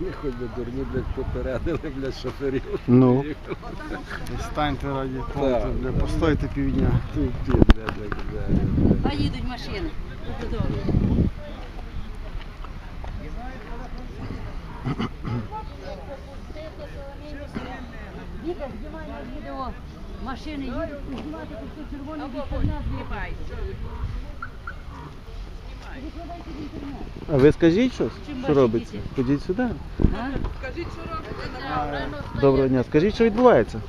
Не хоч би дурні, блядь, попередили, блядь, шоферів. Ну. Станьте раді пункту, бля, постойте півдня. Тупі, блядь, як зараз. А їдуть машини. Додому. Віка, знімай на відео. Машини їдуть, знімати тут все червоне від нас Викладайте в інтернет. А ви скажіть щось, що робиться? Ходіть сюди. А? Доброго дня. Скажіть, що відбувається?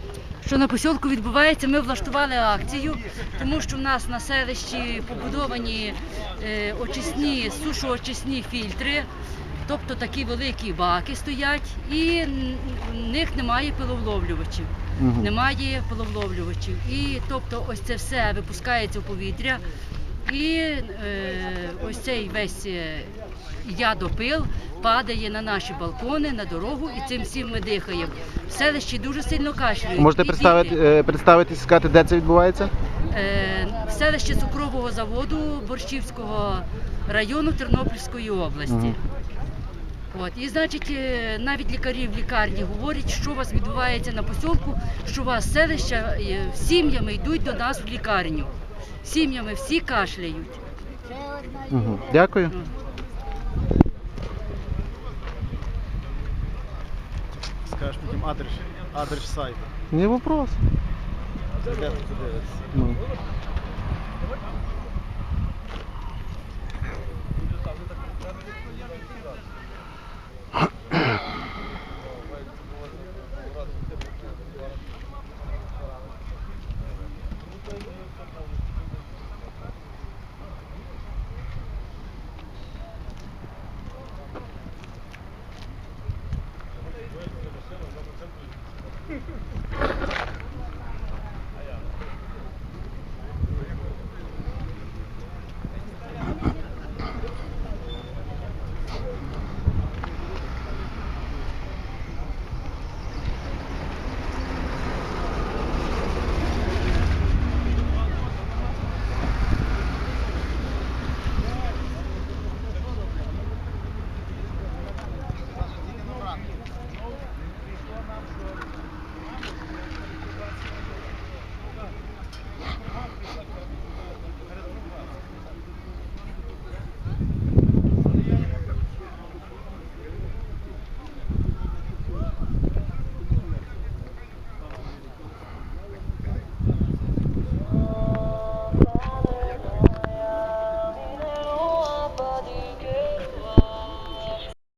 Що на посілку відбувається, ми влаштували акцію, тому що в нас на селищі побудовані е, очисні, сушоочисні фільтри, тобто такі великі баки стоять, і в них немає пиловловлювачів. Мгм. Немає пиловловлювачів. І тобто ось це все випускається в повітря. І е, ось цей весь е, ядопил падає на наші балкони, на дорогу, і цим всім ми дихаємо. В селищі дуже сильно кашляють. Можете і представити, е, представитись, сказати, де це відбувається? Е, в селищі цукрового заводу Борщівського району Тернопільської області. Мгм. От і значить, е, навіть лікарі в лікарні говорять, що у вас відбувається на посілку, що у вас селища е, сім'ями йдуть до нас в лікарню. Сім'ями всі кашляють. Угу. Дякую. Скажеш потім адрес, адрес сайту. Не вопрос. Ну.